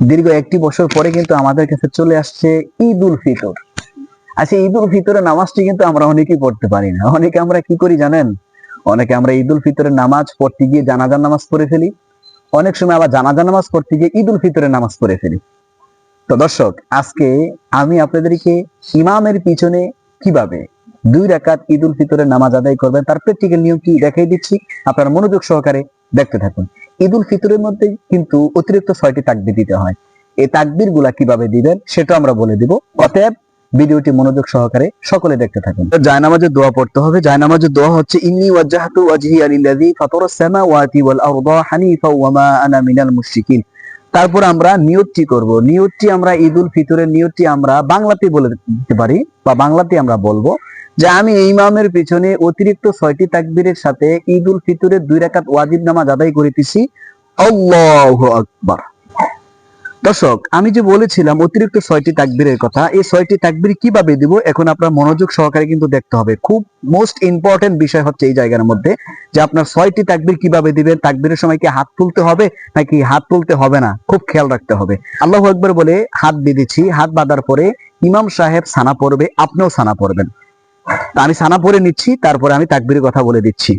দীর্ঘ একটি বছর পরে কিন্তু আমাদের কাছে চলে আসছে ঈদ উল ফিতর। আচ্ছা ঈদ উল ফিতরের নামাজটি কিন্তু আমরা অনেকেই পড়তে পারি না। অনেকে আমরা কি করি জানেন? অনেকে আমরা ঈদ উল ফিতরের নামাজ পড়তে গিয়ে জানাজার নামাজ পড়ে ফেলি। অনেক সময় আবার জানাজার নামাজ পড়তে গিয়ে ঈদ উল ফিতরের নামাজ পড়ে ফেলি। তো দর্শক, আজকে আমি আপনাদেরকে ইমামের পিছনে কীভাবে দুই রাকাত ঈদ উল ফিতরের নামাজ আদায় করবেন, তার প্র্যাকটিক্যাল নিয়ম কি দেখাই দিচ্ছি। আপনারা মনোযোগ সহকারে দেখতে থাকুন। ঈদ উল ফিতরের মধ্যে কিন্তু অতিরিক্ত ছয়টি তাকবির দিতে হয়। এই তাকবিরগুলা কীভাবে দিবেন সেটা আমরা বলে দিব। অতএব ভিডিওটি মনোযোগ সহকারে সকলে দেখতে থাকুন। জায়নামাজের দোয়া পড়তে হবে। জায়নামাজের দোয়া হচ্ছে, ইন্নি ওয়াজ্জাহাতু ওয়াজহি আলিল্লাযী ফাতারাস সামাওয়াতি ওয়াল আরদা হানিফা ওয়া মা আনা মিনাল মুশরিকিন। তারপর আমরা নিয়তটি করব। নিয়তটি আমরা ঈদ উল ফিতরের নিয়তটি আমরা বাংলাতে বলে দিতে পারি বা বাংলাতে আমরা বলব যে আমি ইমামের পিছনে অতিরিক্ত ছয়টি তাকবীরের সাথে ঈদ উল ফিতরের দুই রেখাত ওয়াজিব নামাজ আদায় করিতেছি। আল্লাহু আকবার। দর্শক, আমি যে বলেছিলাম অতিরিক্ত ছয়টি তাকবীরের কথা, এই ছয়টি তাকবীর কীভাবে দিব? এখন আপনার মনোযোগ সহকারে কিন্তু দেখতে হবে। খুব মোস্ট ইম্পর্টেন্ট বিষয় হচ্ছে এই জায়গার মধ্যে যে আপনার ছয়টি তাকবীর কীভাবে দিবেন, তাকবীরের সময় কি হাত তুলতে হবে নাকি হাত তুলতে হবে না? খুব খেয়াল রাখতে হবে। আল্লাহ আকবর বলে, হাত বেঁধেছি, হাত বাঁধার পরে ইমাম সাহেব সানা পড়বে, আপনিও সানা পড়বেন। আমি সানা পড়ে নিচ্ছি, তারপরে আমি তাকবীরের কথা বলে দিচ্ছি।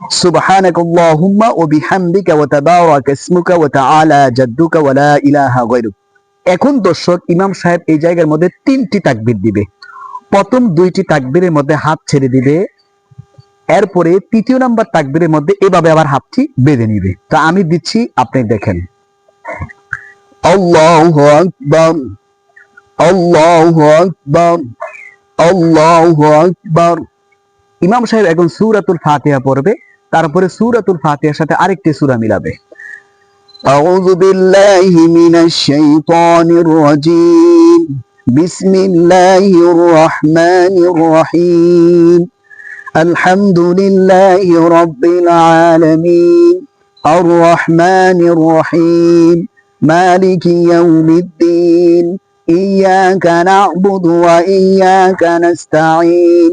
سبحانك اللهم وبحمدك وتبارك اسمك وتعالى جدك ولا إله غيرك এখন দর্শক ইমাম সাহেব এই জায়গার মধ্যে তিনটি তাকবীর দিবে প্রথম দুইটি তাকবীরের মধ্যে হাত ছেড়ে দিবে এরপরে তৃতীয় নাম্বার তাকবীরের মধ্যে এভাবে আবার হাতটি বেঁধে নিবে তা আমি দিচ্ছি আপনি দেখেন আল্লাহু আকবার আল্লাহু আকবার আল্লাহু আকবার ইমাম সাহেব এখন সূরাতুল ফাতিহা পড়বে তারপরে সূরাতুল ফাতিহার সাথে আরেকটি সূরা মিলাবে أعوذ بالله من الشيطان الرجيم بسم الله الرحمن الرحيم الحمد لله رب العالمين الرحمن الرحيم مالك يوم الدين إياك نعبد وإياك نستعين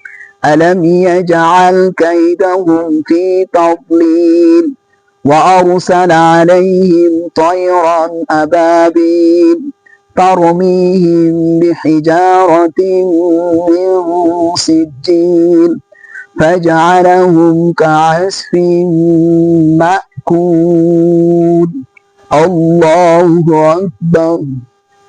ألم يجعل كيدهم في تضليل وأرسل عليهم طيرا أبابيل ترميهم بحجارة من سجيل فجعلهم كعسف مأكول الله أكبر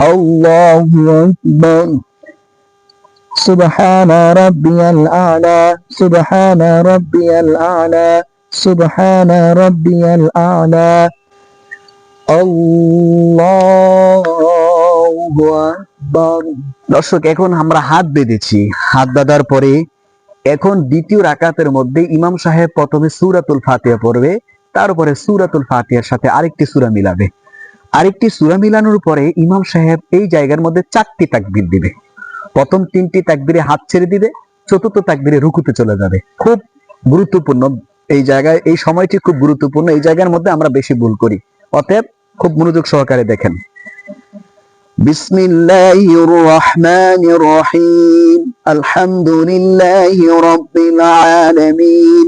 الله أكبر سبحان ربي الأعلى سبحان ربي الأعلى سبحان ربي الأعلى الله أكبر দর্শক এখন আমরা হাত বেঁধেছি হাত বাঁধার পরে এখন দ্বিতীয় রাকাতের মধ্যে ইমাম সাহেব প্রথমে সূরাতুল ফাতিহা পড়বে তারপরে সূরাতুল ফাতিহার সাথে আরেকটি সূরা মিলাবে আরেকটি সুরা মিলানোর পরে ইমাম সাহেব এই জায়গার মধ্যে চারটি তাকবির দিবে। প্রথম তিনটি তাকবিরে হাত ছেড়ে দিবে, চতুর্থ তাকবিরে রুকুতে চলে যাবে। খুব গুরুত্বপূর্ণ এই জায়গায়, এই সময়টি খুব গুরুত্বপূর্ণ, এই জায়গার মধ্যে আমরা বেশি ভুল করি। অতএব খুব মনোযোগ সহকারে দেখেন। বিসমিল্লাহির রহমানির রহিম, আলহামদুলিল্লাহি রাব্বিল আলামিন।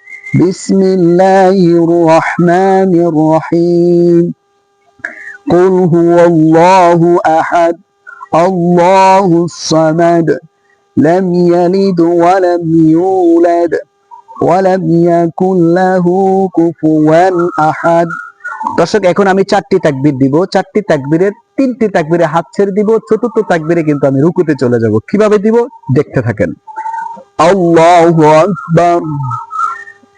بسم الله الرحمن الرحيم قل هو الله أحد الله الصمد لم يلد ولم يولد ولم يكن له كفوا أحد দর্শক এখন আমি চারটি তাকবীর দিব চারটি তাকবীরের তিনটি তাকবীরে হাত ছেড়ে দিব চতুর্থ তাকবীরে কিন্তু আমি রুকুতে চলে যাব কিভাবে দিব দেখতে থাকেন আল্লাহু আকবার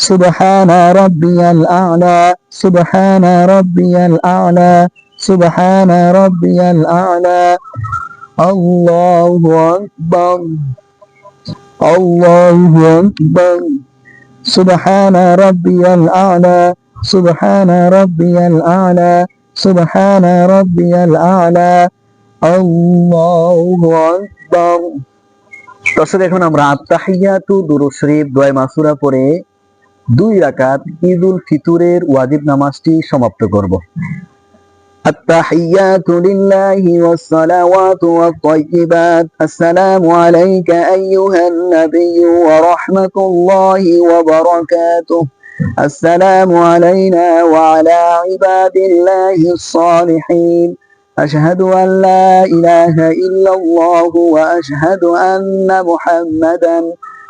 سبحان ربي الأعلى سبحان ربي الأعلى سبحان ربي الأعلى الله أكبر الله أكبر سبحان ربي الأعلى سبحان ربي الأعلى سبحان ربي الأعلى الله أكبر দর্শক এখন আমরা আত্তাহিয়াতু দুরূদ শরীফ দোয়া মাসুরা পড়ে দুই রাকাত ঈদুল ফিতরের ওয়াজিব নামাজটি সমাপ্ত করব التحيات لله والصلوات والطيبات السلام عليك أيها النبي ورحمة الله وبركاته السلام علينا وعلى عباد الله الصالحين أشهد أن لا إله إلا الله وأشهد أن محمدا